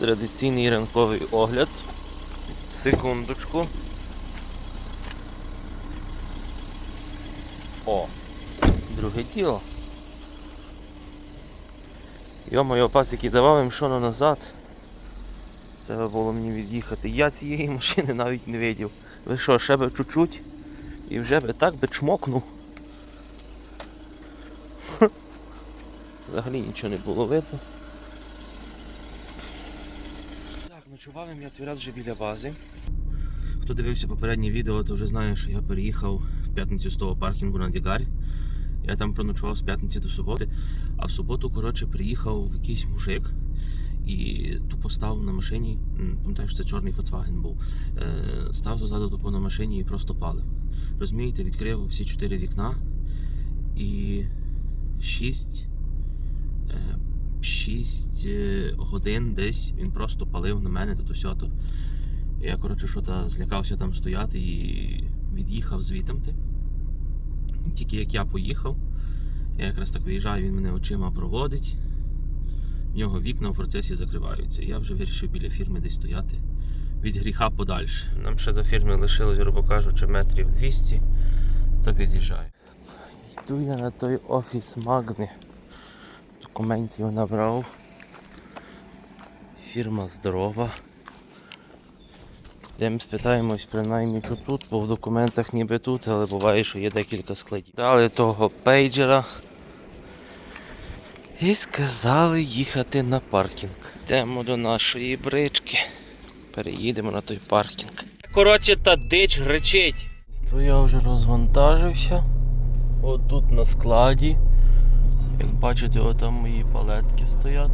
Традиційний ранковий огляд. Секундочку. О, друге діло. Йо-моє, пацики, давав їм шоно назад. Треба було мені від'їхати. Я цієї машини навіть не видів. Ви що, ще би чуть-чуть і вже би так би чмокнув. Взагалі нічого не було видно. Так, ночував я той раз вже біля бази. Хто дивився попереднє відео, то вже знає, що я переїхав в п'ятницю з того паркінгу на Дігарі. Я там проночував з п'ятниці до суботи, а в суботу, коротше, приїхав якийсь мужик і тупо став на машині. м, Пам'ятаєш, це чорний Volkswagen був. Е, став ззаду тупо на машині і просто палив. Розумієте, відкрив всі чотири вікна і шість, е, шість е, годин десь він просто палив на мене тут усьото. Я, коротше, що то злякався там стояти і від'їхав звітамти. Тільки як я поїхав, я якраз так виїжджаю, він мене очима проводить. В нього вікна в процесі закриваються. Я вже вирішив біля фірми десь стояти від гріха подальше. Нам ще до фірми лишилось, грубо кажучи, метрів 200, то під'їжджаю. Йду я на той офіс Магни. Документів набрав. Фірма здорова. Йдемо спитаємось принаймні, що тут, бо в документах ніби тут, але буває, що є декілька складів. Дали того пейджера і сказали їхати на паркінг. Йдемо до нашої брички. Переїдемо на той паркінг. Коротше, та дич гречить. Я вже розвантажився. От тут на складі. Як бачите, отам мої палетки стоять.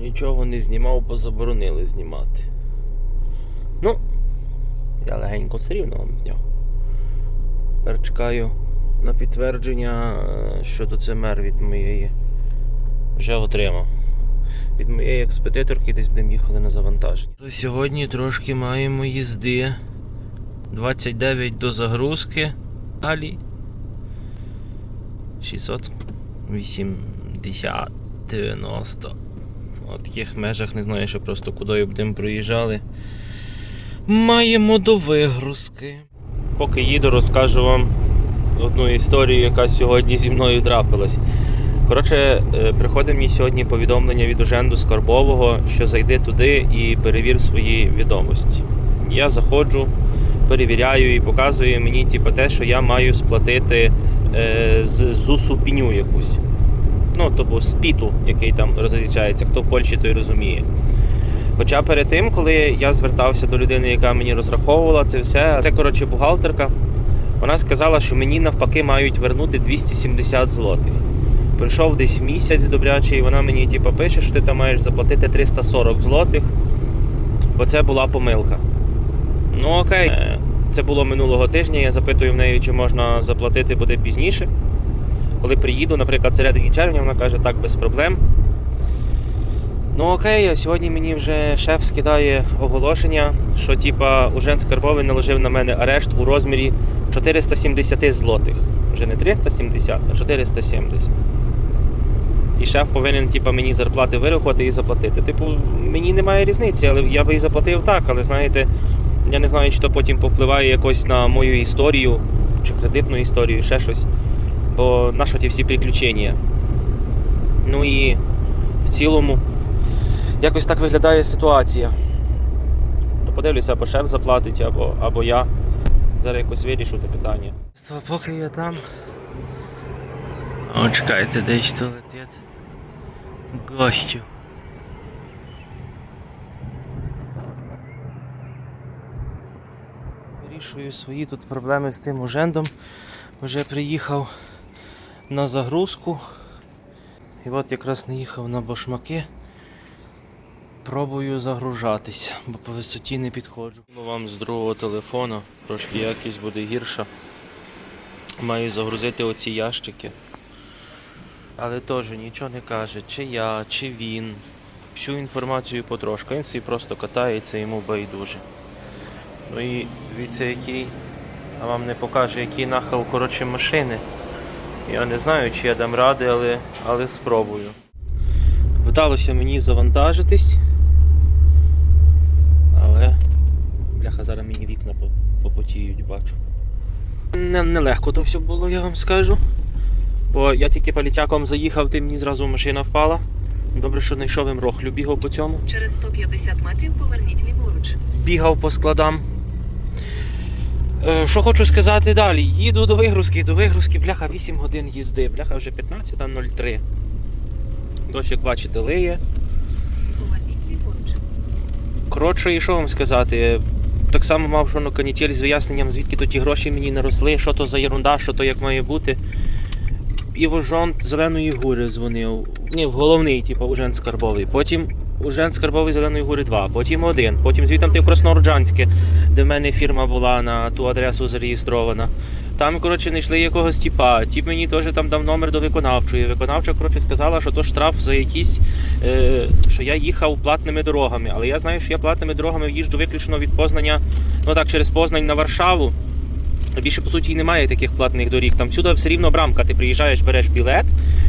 Нічого не знімав, бо заборонили знімати. Ну, я легенько все рівно вам зняв. Тепер чекаю на підтвердження е, щодо ЦМР від моєї. Вже отримав. Від моєї експедиторки десь будемо їхали на завантаження. Сьогодні трошки маємо їзди. 29 до загрузки. Далі 680 90. У таких межах не знаю, що просто кудою будемо проїжджали. Маємо до вигрузки. Поки їду, розкажу вам одну історію, яка сьогодні зі мною трапилась. Коротше, е, приходить мені сьогодні повідомлення від Уженду Скарбового, що зайди туди і перевір свої відомості. Я заходжу, перевіряю і показує мені типу, те, що я маю сплатити з ЗУСу піню якусь. Ну, тобто з піту, який там розлічається, хто в Польщі, той розуміє. Хоча перед тим, коли я звертався до людини, яка мені розраховувала це все, це коротше бухгалтерка, вона сказала, що мені навпаки мають вернути 270 злотих. Прийшов десь місяць добрячий, і вона мені типу, пише, що ти там маєш заплатити 340 злотих, бо це була помилка. Ну окей, Е, це було минулого тижня. Я запитую в неї, чи можна заплатити буде пізніше. Коли приїду, наприклад, середині червня, вона каже, так, без проблем. Ну окей, сьогодні мені вже шеф скидає оголошення, що типа Ужен Скарбовий наложив на мене арешт у розмірі 470 злотих. Вже не 370, а 470. І шеф повинен типа, мені зарплати вирахувати і заплатити. Типу, мені немає різниці, але я би і заплатив так, але знаєте, я не знаю, чи то потім повпливає якось на мою історію, чи кредитну історію, ще щось. Бо на ті всі приключення. Ну і в цілому якось так виглядає ситуація. Ну, подивлюся, або шеф заплатить, або, або я. Зараз якось вирішу те питання. То поки я там. О, чекайте, десь то летить. Гостю. Вирішую свої тут проблеми з тим ужендом. Вже приїхав на загрузку. І от якраз не їхав на башмаки. Пробую загружатися, бо по висоті не підходжу. Вам з другого телефону трошки якість буде гірша. Маю загрузити оці ящики. Але теж нічого не каже, чи я, чи він. Всю інформацію потрошку. Він собі просто катається, йому байдуже. Ну і дивіться, який, а вам не покаже, який нахил коротше машини. Я не знаю, чи я дам ради, але, але спробую. Вдалося мені завантажитись. Але. Бляха, зараз мені вікна попотіють, бачу. Не, нелегко то все було, я вам скажу. Бо я тільки політяком заїхав, ти мені зразу машина впала. Добре, що знайшов їм рохлю, бігав по цьому. Через 150 метрів поверніть ліворуч. бігав по складам. Е, Що хочу сказати далі? Їду до вигрузки, до вигрузки, бляха, 8 годин їзди, бляха вже 15.03. Дощ, як бачите, лиє. Коротше, і що вам сказати? Так само мав що на канітель з виясненням, звідки то ті гроші мені не росли, що то за ерунда, що то як має бути. І вожон Зеленої гури дзвонив. Ні, в головний, типу, Ужен Скарбовий. Потім Ужен Скарбовий Зеленої гури 2, потім один, потім звідти ти в Краснороджанське, де в мене фірма була на ту адресу зареєстрована. Там, коротше, знайшли якогось тіпа. Тіп мені теж там дав номер до виконавчої. Виконавча, коротше, сказала, що то штраф за якісь, е, що я їхав платними дорогами. Але я знаю, що я платними дорогами їжджу виключно від Познання, ну так, через Познань на Варшаву. Більше по суті немає таких платних доріг. Там всюди все рівно брамка. Ти приїжджаєш, береш білет,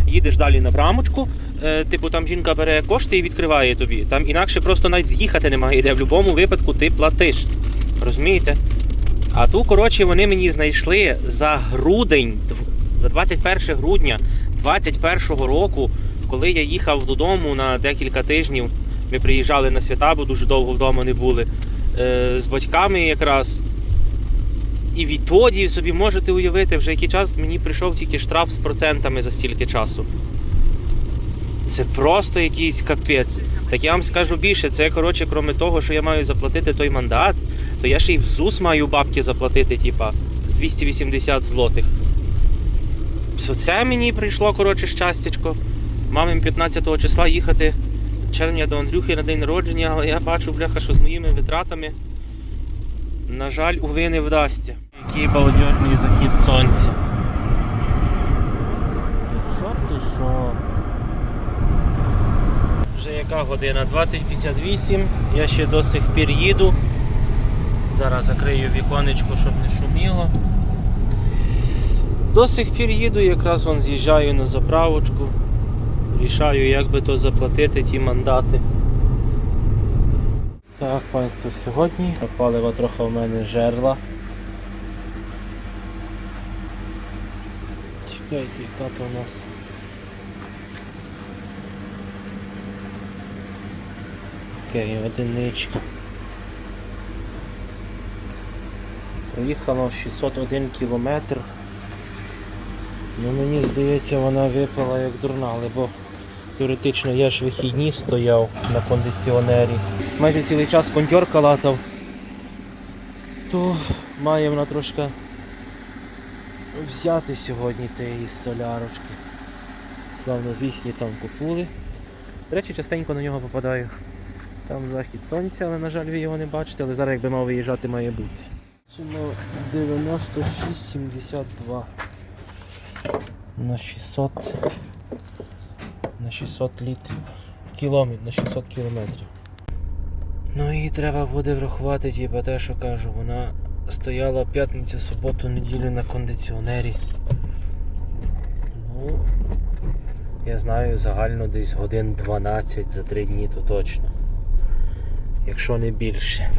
їдеш далі на брамочку. Е, типу там жінка бере кошти і відкриває тобі. Там інакше просто навіть з'їхати немає, де в будь-якому випадку ти платиш. Розумієте? А ту, коротше, вони мені знайшли за грудень, за 21 грудня 21 року, коли я їхав додому на декілька тижнів. Ми приїжджали на свята, бо дуже довго вдома не були. Е, з батьками якраз. І відтоді собі можете уявити, вже який час мені прийшов тільки штраф з процентами за стільки часу. Це просто якийсь капець. Так я вам скажу більше, це коротше, крім того, що я маю заплатити той мандат, то я ще й в ЗУС маю бабки заплатити, типа 280 злотих. Це мені прийшло, коротше, щастячко. Мамим 15 числа їхати червня до Андрюхи на день народження, але я бачу, бляха, що з моїми витратами, на жаль, уви не вдасться. Який балдежний захід сонця. Ти що, ти що? Вже яка година? 20.58. Я ще до сих пір їду. Зараз закрию віконечко, щоб не шуміло. До сих пір їду, якраз вон з'їжджаю на заправочку. Рішаю, як би то заплатити ті мандати. Так, панство, сьогодні палива трохи в мене жерла. Яка то у нас. Окей, одиничка. Проїхала 601 кілометр. Ну мені здається вона випала як дурна, бо теоретично я ж вихідні стояв на кондиціонері. Майже цілий час кондьорка латав. То має вона трошки взяти сьогодні тієї солярочки. Славно звісні там купули. До речі, частенько на нього попадаю. Там захід сонця, але на жаль ви його не бачите, але зараз якби мав виїжджати має бути. Чому 96,72 на 600 на 600 літрів. Кілометр, на 600 кілометрів. Ну і треба буде врахувати, типа те, що кажу, вона стояла п'ятницю, суботу, неділю на кондиціонері. Ну, я знаю загально десь годин 12 за 3 дні, то точно. Якщо не більше.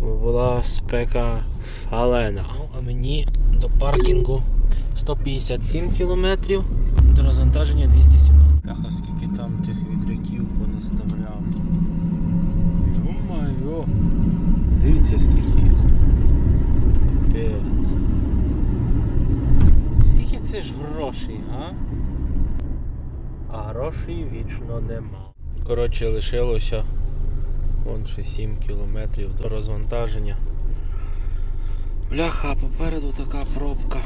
Була спека шалена. Ну, а мені до паркінгу 157 кілометрів, до розвантаження 217. Дивіться скільки їх. Пець. Скільки це ж грошей, а? А грошей вічно нема. Коротше, лишилося вон ще 7 кілометрів до розвантаження. Бляха, попереду така пробка.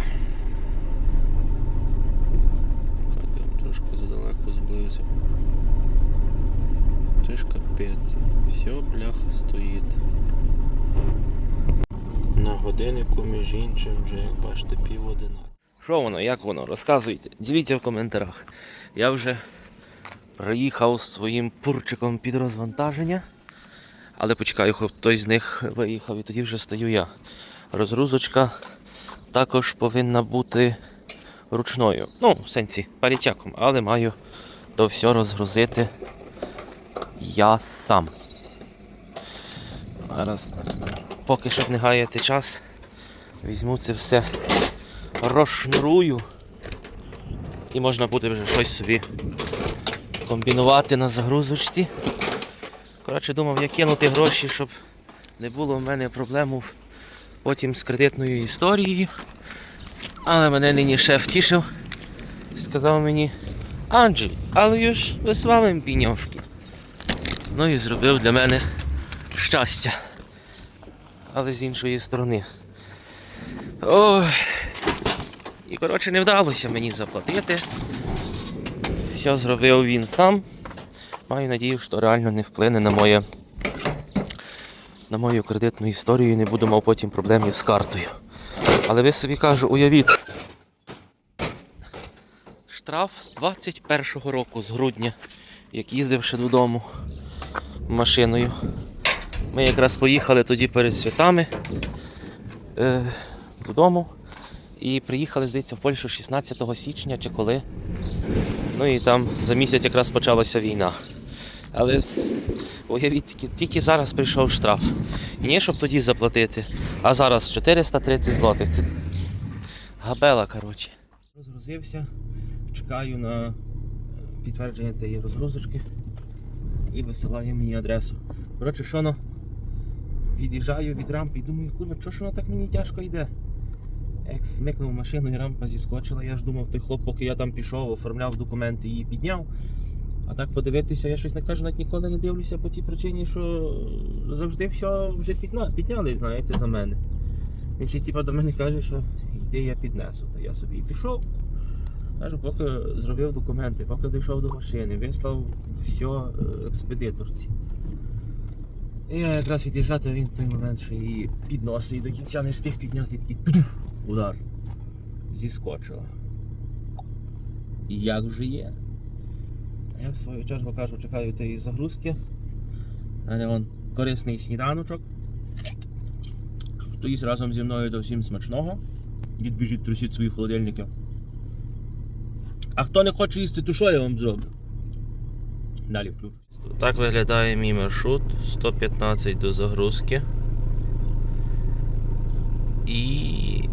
Чекайте, трошки задалеко зблизив. Це ж капець. Все, бляха, стоїть. На годиннику, між іншим, вже як бачите, пів одинадцять. Що воно, як воно? Розказуйте, діліться в коментарях. Я вже проїхав своїм пурчиком під розвантаження. Але почекаю, хтось з них виїхав і тоді вже стою я. Розгрузочка також повинна бути ручною. Ну, в сенсі парітяком, але маю то все розгрузити я сам. Зараз, поки щоб не гаяти час, візьму це все, розшнурую. І можна буде вже щось собі комбінувати на загрузочці. Коротше, думав, я кинути гроші, щоб не було в мене проблем потім з кредитною історією. Але мене нині шеф тішив. Сказав мені, Анджель, але ж висвалим піньовки. Ну і зробив для мене щастя. Але з іншої сторони. Ой. І коротше не вдалося мені заплатити. Все зробив він сам. Маю надію, що реально не вплине на моє. На мою кредитну історію і не буду мав потім проблемів з картою. Але ви собі кажу, уявіть. Штраф з 21-го року, з грудня, як їздив ще додому машиною. Ми якраз поїхали тоді перед святами е, додому. І приїхали, здається, в Польщу 16 січня чи коли. Ну і там за місяць якраз почалася війна. Але уявіть, тільки, тільки зараз прийшов штраф. І не щоб тоді заплатити, а зараз 430 злотих. Це габела, коротше. Розгрузився, чекаю на підтвердження тієї розгрузочки і висилаю мені адресу. Коротше, що ну, від'їжджаю від рампи і думаю, курва, що ж воно так мені тяжко йде. Як смикнув машину і рампа зіскочила, я ж думав, той хлоп, поки я там пішов, оформляв документи, її підняв. А так подивитися, я щось не кажу, навіть ніколи не дивлюся по тій причині, що завжди все вже підняли, знаєте, за мене. Він ще типа до мене каже, що йди я піднесу. Та я собі і пішов. Кажу, поки зробив документи, поки дійшов до машини, вислав все експедиторці. Я якраз від'їжджати, він в той момент ще її підносить і до кінця не встиг підняти такий удар. Зіскочила. І як вже є? Я в свою чергу кажу, чекаю тієї загрузки. У мене вон корисний сніданочок. Хто їсть разом зі мною до всім смачного. Дід біжить, трусіть свої холодильники. А хто не хоче їсти, то що я вам зроблю? Далі включу. Так виглядає мій маршрут. 115 до загрузки. І.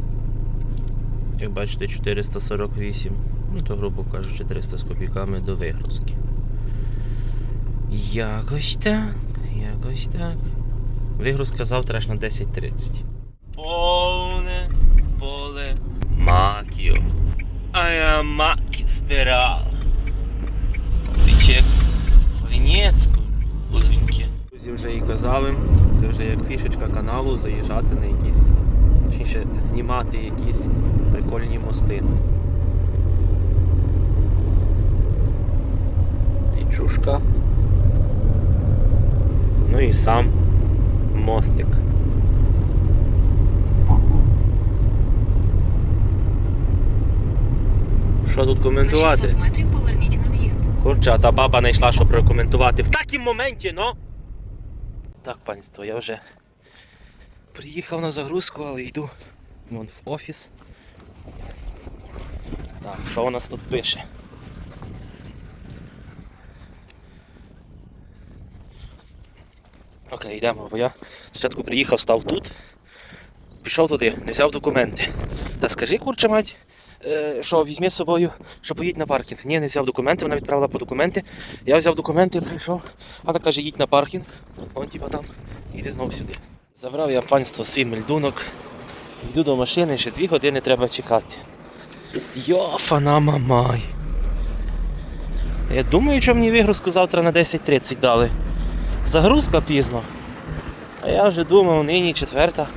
Як бачите, 448. Ну, то, грубо кажучи, 300 з копійками до вигрузки. Якось так. Якось так. Вигрузка завтра аж на 10.30. Повне поле маків. А я маки збирав. Вічек Хвінецьку будинки. Друзі вже і казали, це вже як фішечка каналу заїжджати на якісь, точніше знімати якісь прикольні мости. Річушка. Ну і сам мостик. Що тут За коментувати? 600 метрів поверніть на з'їзд. Курча, та баба знайшла, що прокоментувати в такім моменті, ну. Так, панство, я вже приїхав на загрузку, але йду вон в офіс. Так, що у нас тут пише? Окей, йдемо, бо я спочатку приїхав, став тут, пішов туди, не взяв документи. Та скажи, курча мать, що візьми з собою, що поїдь на паркінг. Ні, не взяв документи, вона відправила по документи. Я взяв документи, прийшов. Вона каже, їдь на паркінг. Он типа там, іди знов сюди. Забрав я панство свій мельдунок. Йду до машини, ще дві години треба чекати. Йофана мамай. Я думаю, що мені вигрузку завтра на 10.30 дали. Загрузка пізно. А я вже думав, нині четверта.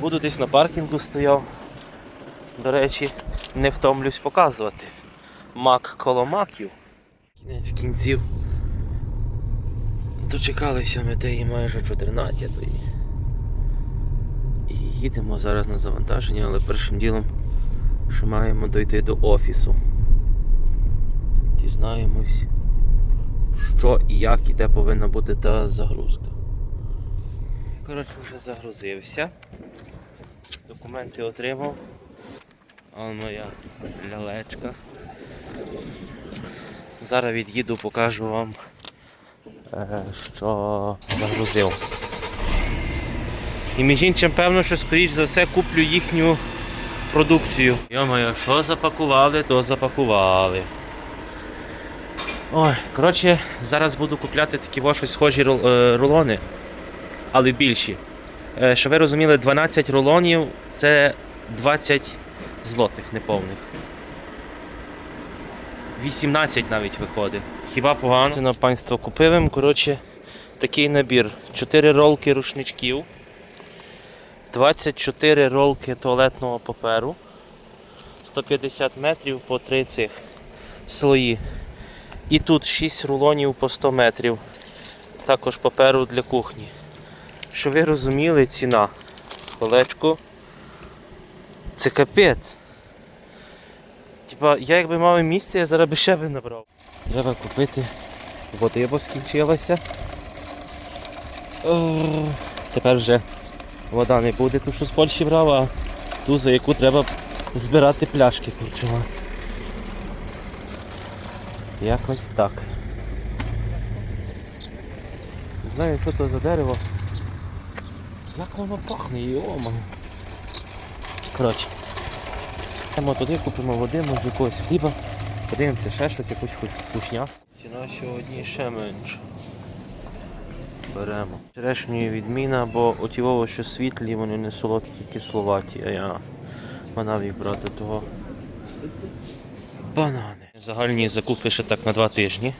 Буду десь на паркінгу стояв. До речі, не втомлюсь показувати. Мак коло маків. Кінець кінців. Дочекалися ми тієї майже 14-ї. І їдемо зараз на завантаження, але першим ділом ще маємо дойти до офісу. Дізнаємось, що і як і де повинна бути та загрузка. Коротше, вже загрузився. Документи отримав. А моя лялечка. Зараз від'їду, покажу вам, е, що загрузив. І між іншим, певно, що скоріш за все куплю їхню продукцію. Йо-моє, що запакували, то запакували. Ой, коротше, зараз буду купляти такі щось схожі е, рулони, але більші. Е, Щоб ви розуміли, 12 рулонів це 20 злотих неповних. 18 навіть виходить. Хіба погано? Це на панство купив. Коротше, такий набір. 4 ролки рушничків, 24 ролки туалетного паперу, 150 метрів по 3 цих слої. І тут 6 рулонів по 100 метрів. Також паперу для кухні. Щоб ви розуміли, ціна. Колечко. Це капець. Типа, я якби мав місце, я зараз би ще би набрав. Треба купити. Води бо скінчилася. Тепер вже вода не буде, ту що з Польщі брав, а ту, за яку треба збирати пляшки курчувати. Якось так. Не знаю, що то за дерево. Як воно пахне, йома. Коротше. Йдемо туди, купимо води, може якогось хліба, подивимося ще щось, якусь хоч вкусня. Ціна сьогодні ще менша. Беремо. Черешньої відміна, бо оті ово, що світлі, вони не солодкі, кисловаті, а я манав їх брати того. Банани. Загальні закупи ще так на два тижні.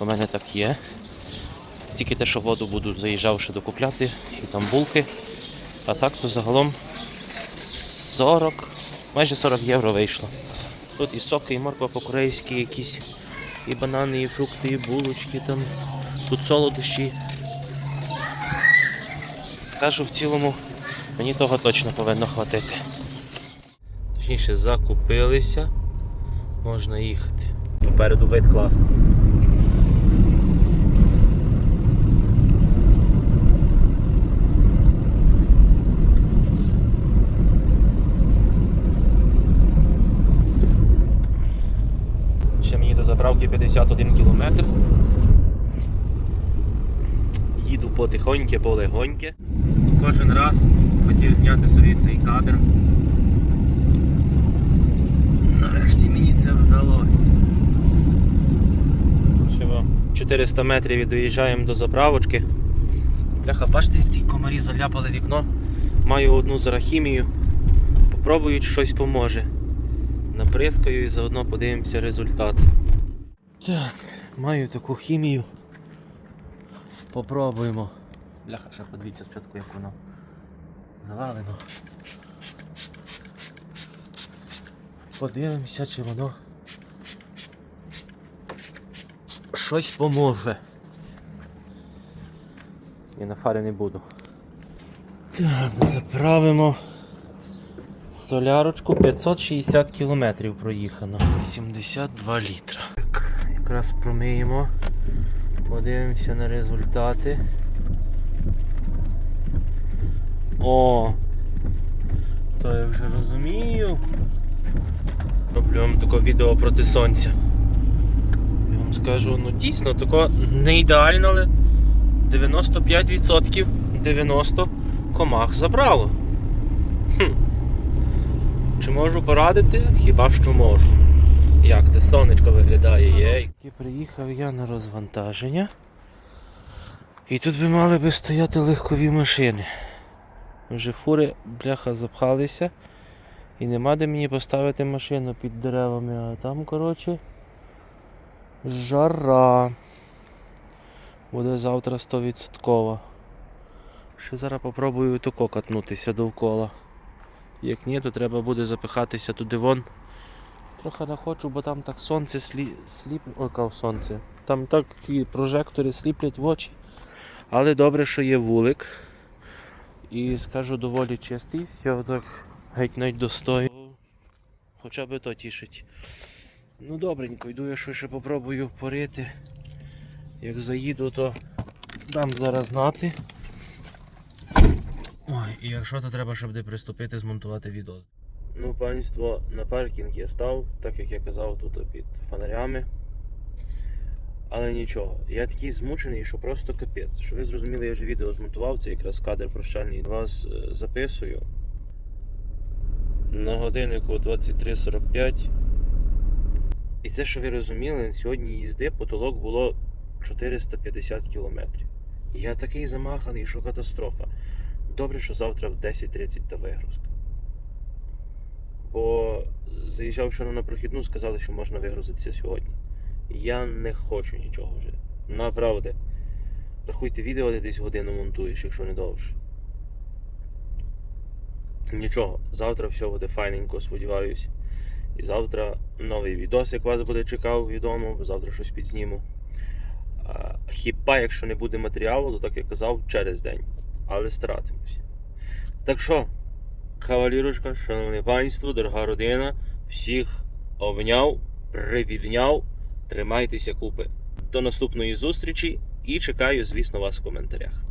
У мене так є. Тільки те, що воду буду заїжджав ще докупляти, і там булки. А так то загалом 40, майже 40 євро вийшло. Тут і соки, і морква по-корейськи, якісь і банани, і фрукти, і булочки там. Тут солодощі. Скажу в цілому, мені того точно повинно хватити. Точніше, закупилися, можна їхати. Попереду вид класний. Ще мені до заправки 51 кілометр. Їду потихоньки, полегоньки. Кожен раз хотів зняти собі цей кадр. Нарешті мені це вдалося. Во 400 метрів і доїжджаємо до заправочки. Бляха, бачите, як ті комарі заляпали вікно. Маю одну зарахімію. Попробують щось поможе. Наприскаю і заодно подивимося результат. Так, маю таку хімію. Попробуємо. Бляха, ще подивіться спочатку, як воно завалено. Подивимося, чи воно щось поможе. Я на фарі не буду. Так, заправимо солярочку 560 кілометрів проїхано. 82 літра. Якраз промиємо. Подивимося на результати. О! То я вже розумію. Роблю вам таке відео проти сонця. Я вам скажу, ну дійсно тако не ідеально, але 95% 90 комах забрало. Хм. Чи можу порадити? Хіба що можу. Як те сонечко виглядає, єй. Приїхав я на розвантаження. І тут би мали би стояти легкові машини. Вже фури, бляха, запхалися. І нема де мені поставити машину під деревами, а там, коротше, жара. Буде завтра 100%. Ще зараз попробую тако катнутися довкола. Як ні, то треба буде запихатися туди вон. Трохи не хочу, бо там так сонце слі... сліп... Кав сонце. Там так ці прожектори сліплять в очі. Але добре, що є вулик. І скажу доволі чистий, все так геть навіть достойно. Хоча би то тішить. Ну добренько, йду я ще попробую порити. Як заїду, то дам зараз знати. Ой, і якщо то треба, щоб де приступити, змонтувати відео. Ну, панство, на паркінг я став, так як я казав, тут під фонарями. Але нічого, я такий змучений, що просто капець. Що ви зрозуміли, я вже відео змонтував, це якраз кадр прощальний. Вас е, записую. На годиннику 23.45. І це, що ви розуміли, сьогодні їзди потолок було 450 кілометрів. Я такий замаханий, що катастрофа. Добре, що завтра в 10.30 та вигрузка. Бо заїжджав вчора на прохідну, сказали, що можна вигрузитися сьогодні. Я не хочу нічого вже. Направде. Рахуйте відео, де десь годину монтуєш, якщо не довше. Нічого, завтра все буде файненько, сподіваюсь. І завтра новий відос, як вас буде чекав, відомо, завтра щось підзніму. Хіба якщо не буде матеріалу, то так я казав, через день. Але старатимусь. Так що, кавалірочка, шановне панство, дорога родина, всіх обняв, привідняв. Тримайтеся купи. До наступної зустрічі і чекаю, звісно, вас в коментарях.